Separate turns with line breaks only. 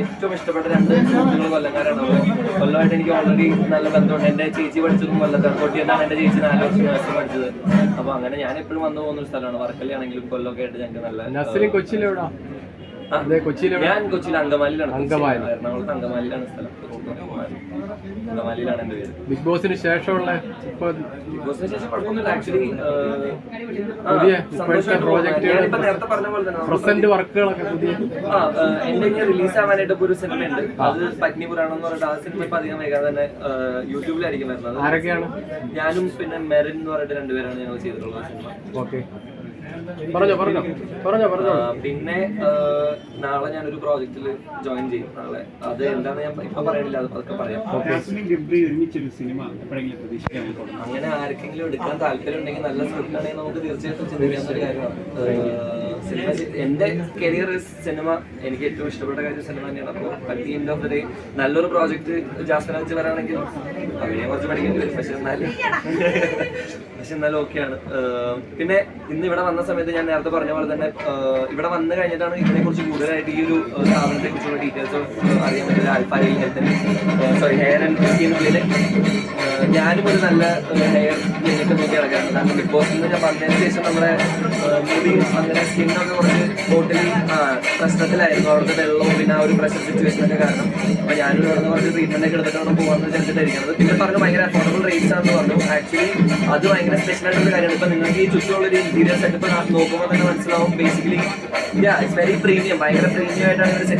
ഏറ്റവും ഇഷ്ടപ്പെട്ട രണ്ട് സുഹൃത്തുക്കൾ കൊല്ലക്കാരാണ്. അവർ കൊല്ലമായിട്ട് എനിക്ക് ഓൾറെഡി നല്ല ബന്ധമുണ്ട്. എന്റെ ചേച്ചി പഠിച്ചതും കൊല്ലത്താണ് കൊട്ടിയെന്നാണ് എന്റെ ചേച്ചി നാല് വർഷം നഴ്സിംഗ് പഠിച്ചത്. അപ്പോൾ അങ്ങനെ ഞാൻ എപ്പോഴും വന്നു പോകുന്ന ഒരു സ്ഥലമാണ്. വർക്കലയാണെങ്കിലും കൊല്ലമൊക്കെ ആയിട്ട് ഞങ്ങൾക്ക് നല്ല
കൊച്ചിയിലെവിടെ?
ഞാൻ കൊച്ചിയിൽ അങ്കമാലിയിലാണ്
അങ്കമാലി.
എറണാകുളത്ത് അങ്കമാലിയിലാണ് സ്ഥലം. അങ്കമാലിയിലാണ് എന്റെ പേര്.
ബിഗ് ബോസിന് ശേഷമുള്ള
ബിഗ് ബോസിന് ശേഷം കുഴപ്പമൊന്നുമില്ല. ആക്ച്വലി ഞാനിപ്പോ നേരത്തെ പറഞ്ഞ പോലെ തന്നെ
പ്രസന്റ് വർക്കുകളൊക്കെ പുതിയ
ആ, എന്റെ റിലീസ് ആവാനായിട്ട് ഇപ്പൊ ഒരു സിനിമ ഉണ്ട് അത് പത്നി പുരാണം എന്ന് പറഞ്ഞിട്ട് ആ സിനിമ ഇപ്പൊ അധികം വൈകാതെ തന്നെ യൂട്യൂബിലായിരിക്കും വരുന്നത്.
ആരൊക്കെയാണ്?
ഞാനും പിന്നെ മെറിൻ എന്ന് പറഞ്ഞിട്ട് രണ്ടുപേരാണ് ഞങ്ങൾ ചെയ്തിട്ടുള്ളത് സിനിമ.
ഓക്കെ. പറഞ്ഞോ പറഞ്ഞോ പറഞ്ഞോ പറഞ്ഞോ.
പിന്നെ നാളെ ഞാനൊരു പ്രോജക്റ്റിൽ ജോയിൻ ചെയ്യും. നാളെ അത് എന്താണ് ഞാൻ ഇപ്പൊ പറയണില്ല അത് പതുക്കെ പറയാം.
ഒരുമിച്ചൊരു സിനിമ എപ്പോഴെങ്കിലും പ്രതീക്ഷിക്കാൻ പറ്റും
അങ്ങനെ ആർക്കെങ്കിലും എടുക്കാൻ താല്പര്യം ഉണ്ടെങ്കിൽ നല്ല സ്ക്രിപ്റ്റ് ആണെങ്കിൽ നമുക്ക് തീർച്ചയായിട്ടും ചിന്തിക്കാവുന്ന ഒരു കാര്യമാണ് സിനിമ കരിയർ സിനിമ എനിക്ക് ഏറ്റവും ഇഷ്ടപ്പെട്ട കാര്യം സിനിമ തന്നെയാണ്. അപ്പോൾ at the end of the day നല്ലൊരു പ്രോജക്റ്റ് ജാസ്മിനെ വെച്ച് വരാണെങ്കിൽ അഭിനയം കുറച്ച് പഠിക്കേണ്ടി വരും. പക്ഷെ എന്നാലും പക്ഷെ എന്നാലും ഓക്കെയാണ് പിന്നെ ഇന്ന് ഇവിടെ വന്ന സമയത്ത് ഞാൻ നേരത്തെ പറഞ്ഞ പോലെ തന്നെ ഇവിടെ വന്നു കഴിഞ്ഞിട്ടാണ് ഇതിനെക്കുറിച്ച് കൂടുതലായിട്ട് ഈ ഒരു സാധനത്തെ കുറിച്ചുള്ള ഡീറ്റെയിൽസ് അറിയാൻ പറ്റിയത് ആൽഫാരി സോറി ഹെയർ ആൻഡ് സ്കിന്നുള്ളിൽ ഞാനും ഒരു നല്ല ഹെയർ ക്ലിനിക്ക് നോക്കി നടക്കാറുണ്ട് കാരണം ബിഗ് ബോസിൽ നിന്ന് ഞാൻ വന്നതിന് ശേഷം നമ്മുടെ സ്കിന്നൊക്കെ കുറച്ച് ബോട്ടിൽ പ്രശ്നത്തിലായിരുന്നു. അവിടുത്തെ വെള്ളവും പിന്നെ ആ ഒരു പ്രഷർ സിറ്റുവേഷൻ ഒക്കെ കാരണം. അപ്പൊ ഞാനും ഇവിടെ കുറച്ച് ട്രീറ്റ്മെന്റ് ഒക്കെ എടുത്തിട്ടാണ് പോകാന്ന് വിചാരിച്ചിട്ടായിരിക്കുന്നത്. പിന്നെ പറഞ്ഞു ഭയങ്കര അഫോർഡബിൾ റേറ്റ്സ് ആണെന്ന് പറഞ്ഞു. ആക്ച്വലി അത് ഭയങ്കര സ്പെഷ്യൽ ആയിട്ടുള്ള കാര്യമാണ്. ഇപ്പൊ നിങ്ങൾക്ക് ഈ ചുറ്റുമുള്ള ഒരു ഇന്റീരിയർ സെറ്റപ്പ് നോക്കുമ്പോൾ തന്നെ മനസ്സിലാവും. ബേസിക്കലി ഇറ്റ്സ് വെരി പ്രീമിയം ഭയങ്കര പ്രീമിയം ആയിട്ടാണ് ഇവർ സെറ്റ്